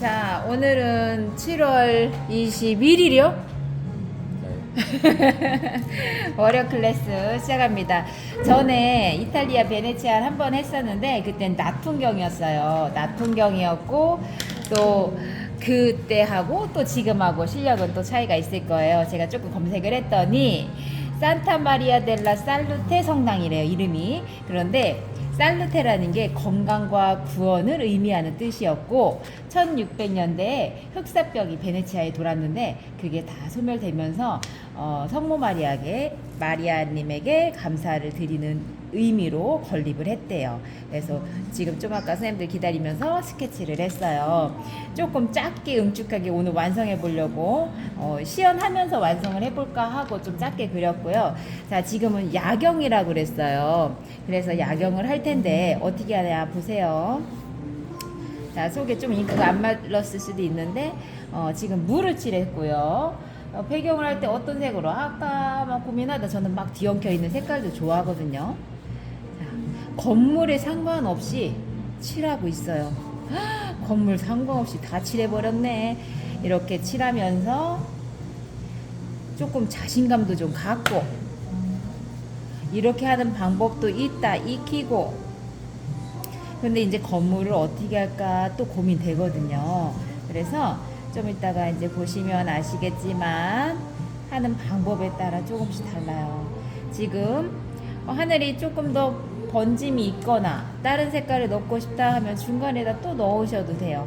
자, 오늘은 7월 21일이요? 월요 클래스 시작합니다. 전에 이탈리아 베네치아를 한번 했었는데 그땐 낮 풍경이었어요. 낮 풍경이었고 또 그때 하고 또 지금 하고 실력은 또 차이가 있을 거예요. 제가 조금 검색을 했더니 산타 마리아 델라 살루테 성당이래요. 이름이. 그런데 살루테라는 게 건강과 구원을 의미하는 뜻이었고 1600년대에 흑사병이 베네치아에 돌았는데 그게 다 소멸되면서 어, 성모 마리아에게 마리아님에게 감사를 드리는 의미로 건립을 했대요. 그래서 지금 좀 아까 선생님들 기다리면서 스케치를 했어요. 조금 짧게 응축하게 오늘 완성해 보려고 어, 시연하면서 완성을 해볼까 하고 좀 짧게 그렸고요. 자 지금은 야경이라고 그랬어요. 그래서 야경을 할 텐데 어떻게 하냐 보세요. 자 속에 좀 잉크가 안 말랐을 수도 있는데 어, 지금 물을 칠했고요. 어, 배경을 할 때 어떤 색으로 아까 막 고민하다 저는 막 뒤엉켜 있는 색깔도 좋아하거든요. 자, 건물에 상관없이 칠하고 있어요. 헉, 건물 상관없이 다 칠해버렸네. 이렇게 칠하면서 조금 자신감도 좀 갖고 이렇게 하는 방법도 있다 익히고 근데 이제 건물을 어떻게 할까 또 고민되거든요. 그래서 좀 이따가 이제 보시면 아시겠지만 하는 방법에 따라 조금씩 달라요. 지금 어, 하늘이 조금 더 번짐이 있거나 다른 색깔을 넣고 싶다 하면 중간에다 또 넣으셔도 돼요.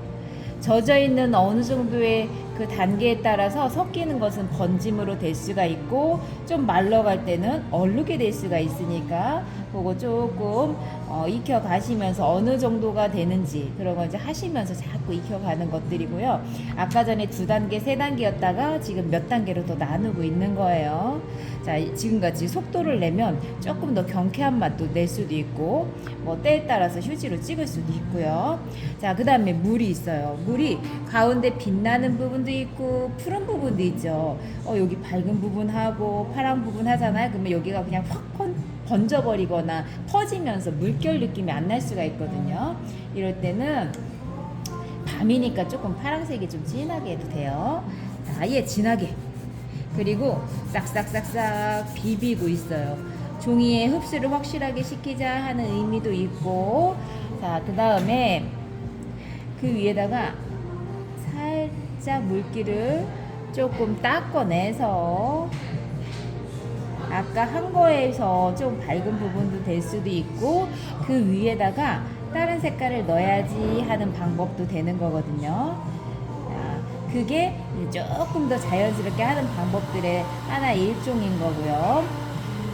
젖어 있는 어느 정도의 그 단계에 따라서 섞이는 것은 번짐으로 될 수가 있고 좀 말러갈 때는 얼룩이 될 수가 있으니까 그거 조금 어, 익혀 가시면서 어느 정도가 되는지 그런 거 이제 하시면서 자꾸 익혀 가는 것들이고요. 아까 전에 두 단계, 세 단계였다가 지금 몇 단계로 더 나누고 있는 거예요. 자, 이- 지금같이 속도를 내면 조금 더 경쾌한 맛도 낼 수도 있고 뭐 때에 따라서 휴지로 찍을 수도 있고요. 자, 그 다음에 물이 있어요. 물이 가운데 빛나는 부분도 있고 푸른 부분도 있죠. 어, 여기 밝은 부분하고 파란 부분 하잖아요. 그러면 여기가 그냥 확 번, 번져버리거나 퍼지면서 물결 느낌이 안 날 수가 있거든요. 이럴 때는 밤이니까 조금 파란색이 좀 진하게 해도 돼요. 자, 아예 진하게. 그리고 싹싹싹싹 비비고 있어요. 종이에 흡수를 확실하게 시키자 하는 의미도 있고, 자, 그 다음에 그 위에다가 살짝 물기를 조금 닦아내서 아까 한 거에서 좀 밝은 부분도 될 수도 있고 그 위에다가 다른 색깔을 넣어야지 하는 방법도 되는 거거든요. 자, 그게 조금 더 자연스럽게 하는 방법들의 하나 일종인 거고요.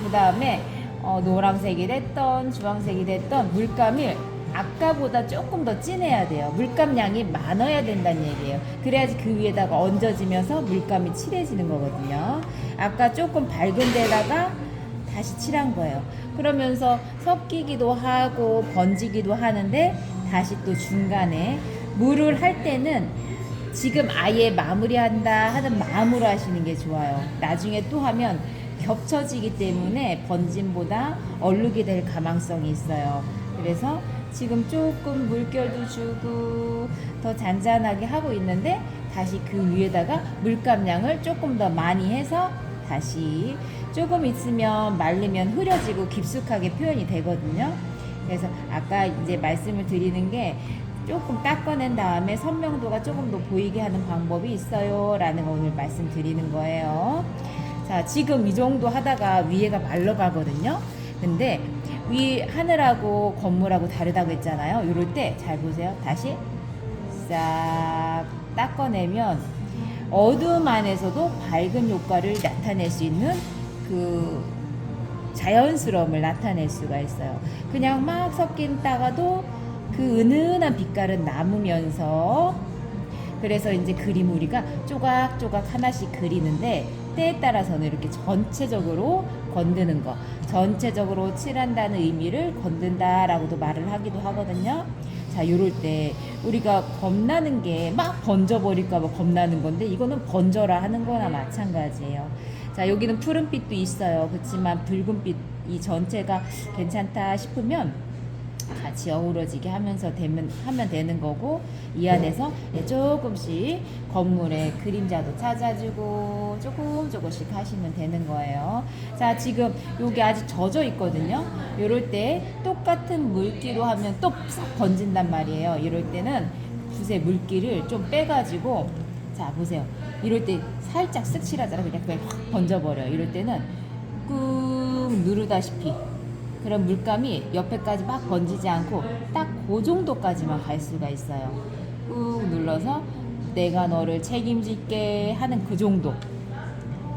그 다음에 어, 노란색이 됐던 주황색이 됐던 물감을 아까보다 조금 더 진해야 돼요. 물감 양이 많아야 된다는 얘기예요. 그래야지 그 위에다가 얹어지면서 물감이 칠해지는 거거든요. 아까 조금 밝은 데다가 다시 칠한 거예요. 그러면서 섞이기도 하고 번지기도 하는데 다시 또 중간에 물을 할 때는 지금 아예 마무리한다 하는 마음으로 하시는 게 좋아요. 나중에 또 하면 겹쳐지기 때문에 번짐보다 얼룩이 될 가망성이 있어요. 그래서 지금 조금 물결도 주고 더 잔잔하게 하고 있는데 다시 그 위에다가 물감량을 조금 더 많이 해서 다시 조금 있으면 말리면 흐려지고 깊숙하게 표현이 되거든요. 그래서 아까 이제 말씀을 드리는 게 조금 닦아낸 다음에 선명도가 조금 더 보이게 하는 방법이 있어요. 라는 거 오늘 말씀드리는 거예요. 자, 지금 이 정도 하다가 위에가 말러가거든요. 근데 위 하늘하고 건물하고 다르다고 했잖아요. 이럴 때 잘 보세요. 다시 싹 닦아내면 어둠 안에서도 밝은 효과를 나타낼 수 있는 그 자연스러움을 나타낼 수가 있어요. 그냥 막 섞인다가도 그 은은한 빛깔은 남으면서 그래서 이제 그림 우리가 조각조각 하나씩 그리는데 때에 따라서는 이렇게 전체적으로 건드는 거 전체적으로 칠한다는 의미를 건든다라고도 말을 하기도 하거든요. 자, 요럴 때 우리가 겁나는 게 막 번져버릴까봐 겁나는 건데 이거는 번져라 하는 거나 마찬가지예요. 자, 여기는 푸른빛도 있어요. 그렇지만 붉은빛 이 전체가 괜찮다 싶으면 같이 어우러지게 하면서 되면 하면 되는 거고 이 안에서 예, 조금씩 건물의 그림자도 찾아주고 조금 조금씩 하시면 되는 거예요. 자 지금 여기 아직 젖어 있거든요. 이럴 때 똑같은 물기로 하면 또 싹 번진단 말이에요. 이럴 때는 붓의 물기를 좀 빼가지고 자 보세요. 이럴 때 살짝 쓱 칠하잖아. 그냥 그냥 확 번져버려요. 이럴 때는 꾹 누르다시피 그런 물감이 옆에까지 막 번지지 않고 딱 그 정도까지만 갈 수가 있어요. 꾹 눌러서 내가 너를 책임질게 하는 그 정도.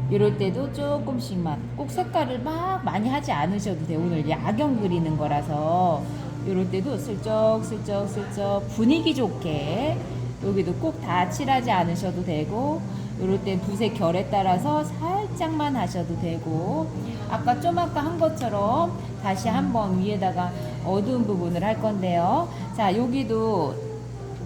이럴 때도 조금씩만 꼭 색깔을 막 많이 하지 않으셔도 돼요. 오늘 야경 그리는 거라서 이럴 때도 슬쩍 슬쩍 슬쩍 분위기 좋게 여기도 꼭 다 칠하지 않으셔도 되고 이럴 땐 붓의 결에 따라서 살짝만 하셔도 되고 아까 좀 아까 한 것처럼 다시 한번 위에다가 어두운 부분을 할 건데요. 자 여기도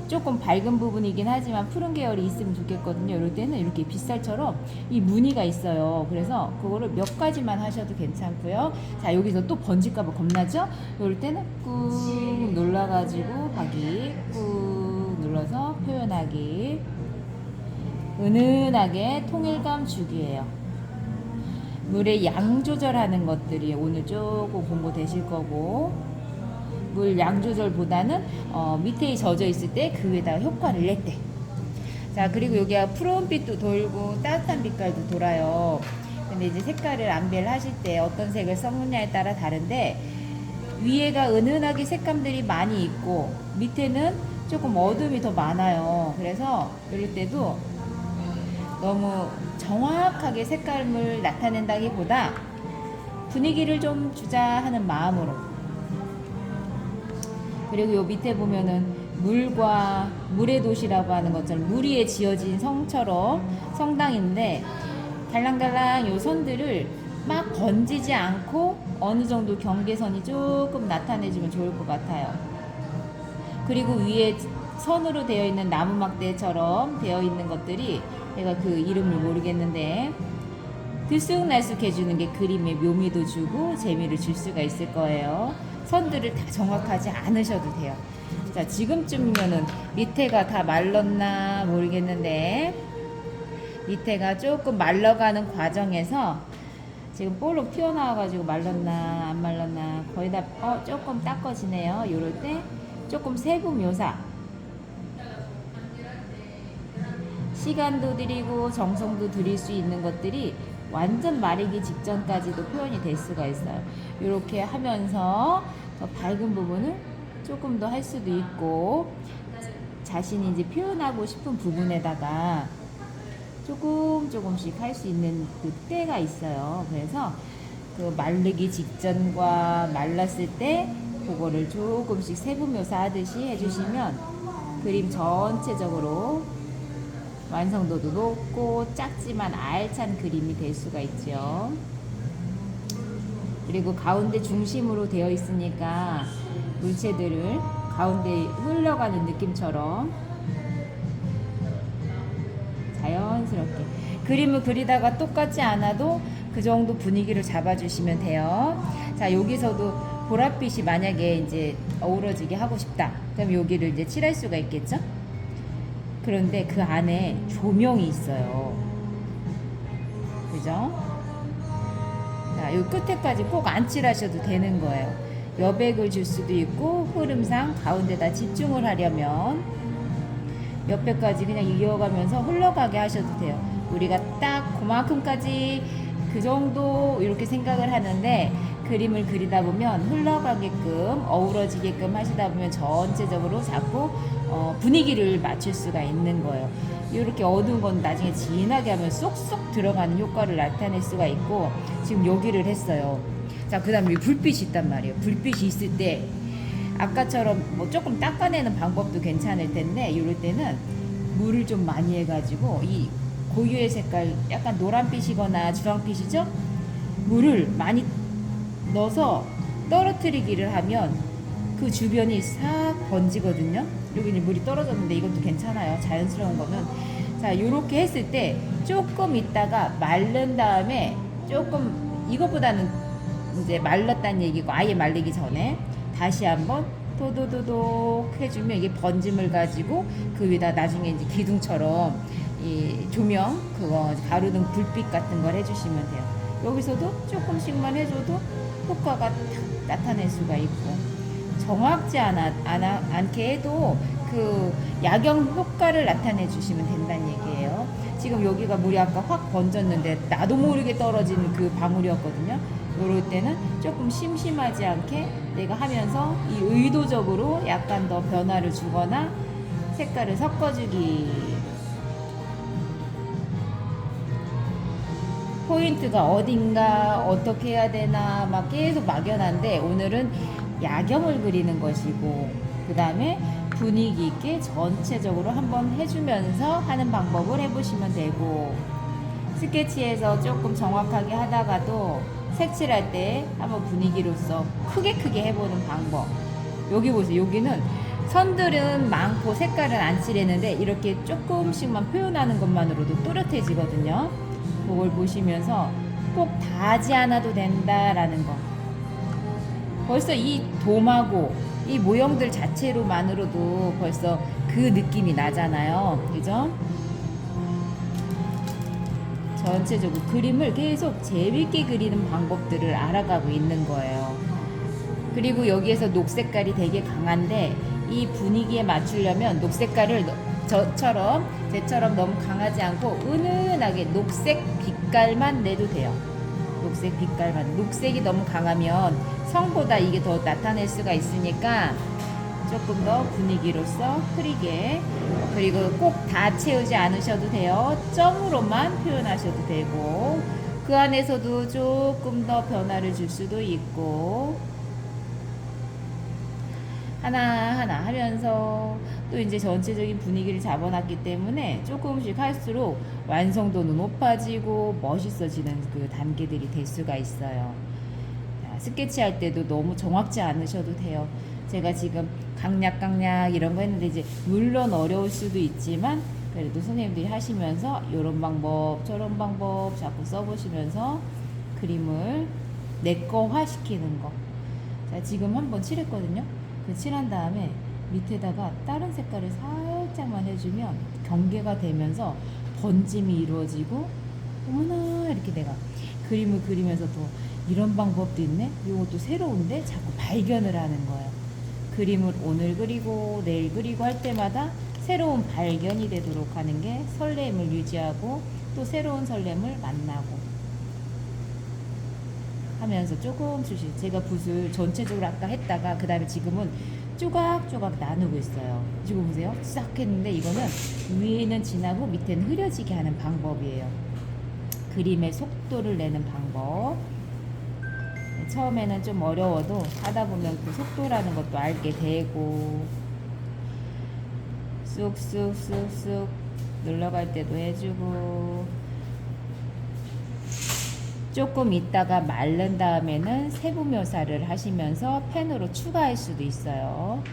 조금 밝은 부분이긴 하지만 푸른 계열이 있으면 좋겠거든요. 이럴 때는 이렇게 빗살처럼 이 무늬가 있어요. 그래서 그거를 몇 가지만 하셔도 괜찮고요. 자 여기서 또 번질까봐 겁나죠? 이럴 때는 꾹 눌러가지고 하기, 꾹 눌러서 표현하기, 은은하게 통일감 주기예요. 물의 양 조절하는 것들이 오늘 조금 공부되실 거고 물 양 조절보다는 어, 밑에 젖어 있을 때 그 위에다가 효과를 낼 때. 자 그리고 여기가 푸른 빛도 돌고 따뜻한 빛깔도 돌아요. 근데 이제 색깔을 안배를 하실 때 어떤 색을 써느냐에 따라 다른데 위에가 은은하게 색감들이 많이 있고 밑에는 조금 어둠이 더 많아요. 그래서 이럴 때도 너무 정확하게 색감을 나타낸다기보다 분위기를 좀 주자 하는 마음으로 그리고 요 밑에 보면은 물과 물의 도시라고 하는 것처럼 물 위에 지어진 성처럼 성당인데 달랑달랑 요 선들을 막 번지지 않고 어느 정도 경계선이 조금 나타내주면 좋을 것 같아요. 그리고 위에 선으로 되어 있는 나무 막대처럼 되어 있는 것들이 제가 그 이름을 모르겠는데 들쑥날쑥 해주는 게 그림의 묘미도 주고 재미를 줄 수가 있을 거예요. 선들을 다 정확하지 않으셔도 돼요. 자, 지금쯤이면은 밑에가 다 말랐나 모르겠는데 밑에가 조금 말라가는 과정에서 지금 볼록 튀어나와가지고 말랐나 안 말랐나 거의 다 어, 조금 닦아지네요. 요럴 때 조금 세부 묘사 시간도 드리고 정성도 드릴 수 있는 것들이 완전 마르기 직전까지도 표현이 될 수가 있어요. 이렇게 하면서 더 밝은 부분을 조금 더 할 수도 있고 자신이 이제 표현하고 싶은 부분에다가 조금 조금씩 할 수 있는 그 때가 있어요. 그래서 그 마르기 직전과 말랐을 때 그거를 조금씩 세부 묘사하듯이 해주시면 그림 전체적으로 완성도도 높고 작지만 알찬 그림이 될 수가 있죠. 그리고 가운데 중심으로 되어 있으니까 물체들을 가운데 흘러가는 느낌처럼 자연스럽게 그림을 그리다가 똑같지 않아도 그 정도 분위기를 잡아주시면 돼요. 자 여기서도 보랏빛이 만약에 이제 어우러지게 하고 싶다. 그럼 여기를 이제 칠할 수가 있겠죠? 그런데 그 안에 조명이 있어요. 그죠? 자, 요 끝에까지 꼭 안 칠하셔도 되는 거예요. 여백을 줄 수도 있고 흐름상 가운데다 집중을 하려면 옆에까지 그냥 이어가면서 흘러가게 하셔도 돼요. 우리가 딱 그만큼까지 그 정도 이렇게 생각을 하는데 그림을 그리다 보면 흘러가게끔 어우러지게끔 하시다 보면 전체적으로 자꾸 어, 분위기를 맞출 수가 있는 거예요. 이렇게 어두운 건 나중에 진하게 하면 쏙쏙 들어가는 효과를 나타낼 수가 있고 지금 여기를 했어요. 자, 그 다음에 불빛이 있단 말이에요. 불빛이 있을 때 아까처럼 뭐 조금 닦아내는 방법도 괜찮을 텐데 이럴 때는 물을 좀 많이 해가지고 이 고유의 색깔 약간 노란빛이거나 주황빛이죠? 물을 많이 넣어서 떨어뜨리기를 하면 그 주변이 싹 번지거든요. 여기는 물이 떨어졌는데 이것도 괜찮아요. 자연스러운 거면. 자, 요렇게 했을 때 조금 있다가 마른 다음에 조금 이것보다는 이제 말랐다는 얘기고 아예 말리기 전에 다시 한번 도도도독 해주면 이게 번짐을 가지고 그 위에다 나중에 이제 기둥처럼 이 조명 그거 가로등 불빛 같은 걸 해주시면 돼요. 여기서도 조금씩만 해줘도 효과가 탁 나타낼 수가 있고 정확지 않아 않게 해도 그 야경 효과를 나타내 주시면 된다는 얘기예요. 지금 여기가 물이 아까 확 번졌는데 나도 모르게 떨어진 그 방울이었거든요. 이럴 때는 조금 심심하지 않게 내가 하면서 이 의도적으로 약간 더 변화를 주거나 색깔을 섞어주기 포인트가 어딘가 어떻게 해야 되나 막 계속 막연한데 오늘은 야경을 그리는 것이고 그 다음에 분위기 있게 전체적으로 한번 해주면서 하는 방법을 해보시면 되고 스케치에서 조금 정확하게 하다가도 색칠할 때 한번 분위기로서 크게 크게 해보는 방법. 여기 보세요. 여기는 선들은 많고 색깔은 안 칠했는데 이렇게 조금씩만 표현하는 것만으로도 또렷해지거든요 그걸 보시면서 꼭 다 하지 않아도 된다라는 거 벌써 이 돔하고 이 모형들 자체로만으로도 벌써 그 느낌이 나잖아요. 그죠? 전체적으로 그림을 계속 재밌게 그리는 방법들을 알아가고 있는 거예요. 그리고 여기에서 녹색깔이 되게 강한데 이 분위기에 맞추려면 녹색깔을 너- 저처럼 제처럼 너무 강하지 않고 은은하게 녹색 빛깔만 내도 돼요. 녹색 빛깔만. 녹색이 너무 강하면 성보다 이게 더 나타낼 수가 있으니까 조금 더 분위기로서 흐리게 그리고 꼭 다 채우지 않으셔도 돼요. 점으로만 표현하셔도 되고 그 안에서도 조금 더 변화를 줄 수도 있고 하나하나 하면서 또 이제 전체적인 분위기를 잡아놨기 때문에 조금씩 할수록 완성도는 높아지고 멋있어지는 그 단계들이 될 수가 있어요. 자, 스케치 할 때도 너무 정확지 않으셔도 돼요. 제가 지금 강약 강약 이런 거 했는데 이제 물론 어려울 수도 있지만 그래도 선생님들이 하시면서 이런 방법 저런 방법 자꾸 써보시면서 그림을 내 거화 시키는 거. 자 지금 한번 칠했거든요. 그 칠한 다음에 밑에다가 다른 색깔을 살짝만 해주면 경계가 되면서 번짐이 이루어지고 어머나 이렇게 내가 그림을 그리면서 또 이런 방법도 있네? 이것도 새로운데 자꾸 발견을 하는 거예요 그림을 오늘 그리고 내일 그리고 할 때마다 새로운 발견이 되도록 하는 게 설렘을 유지하고 또 새로운 설렘을 만나고 하면서 조금씩 제가 붓을 전체적으로 아까 했다가 그 다음에 지금은 조각조각 나누고 있어요. 지금 보세요. 싹 했는데 이거는 위에는 진하고 밑에는 흐려지게 하는 방법이에요. 그림의 속도를 내는 방법. 처음에는 좀 어려워도 하다 보면 그 속도라는 것도 알게 되고 쑥쑥쑥쑥 눌러갈 때도 해주고 조금 있다가 마른 다음에는 세부 묘사를 하시면서 펜으로 추가할 수도 있어요.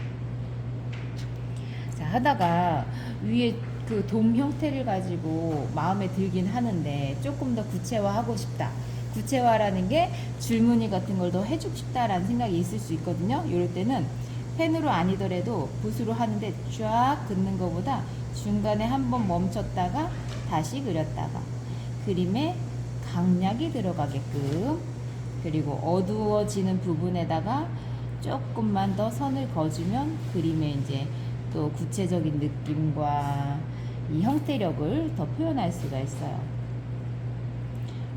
자, 하다가 위에 그 돔 형태를 가지고 마음에 들긴 하는데 조금 더 구체화하고 싶다. 구체화라는 게 줄무늬 같은 걸 더 해주고 싶다라는 생각이 있을 수 있거든요. 이럴 때는 펜으로 아니더라도 붓으로 하는데 쫙 긋는 것보다 중간에 한번 멈췄다가 다시 그렸다가 그림에 강약이 들어가게끔 그리고 어두워지는 부분에다가 조금만 더 선을 그어주면 그림의 이제 또 구체적인 느낌과 이 형태력을 더 표현할 수가 있어요.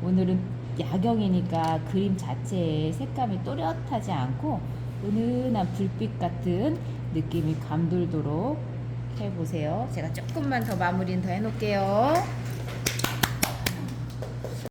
오늘은 야경이니까 그림 자체의 색감이 또렷하지 않고 은은한 불빛 같은 느낌이 감돌도록 해보세요. 제가 조금만 더 마무리는 더 해놓을게요.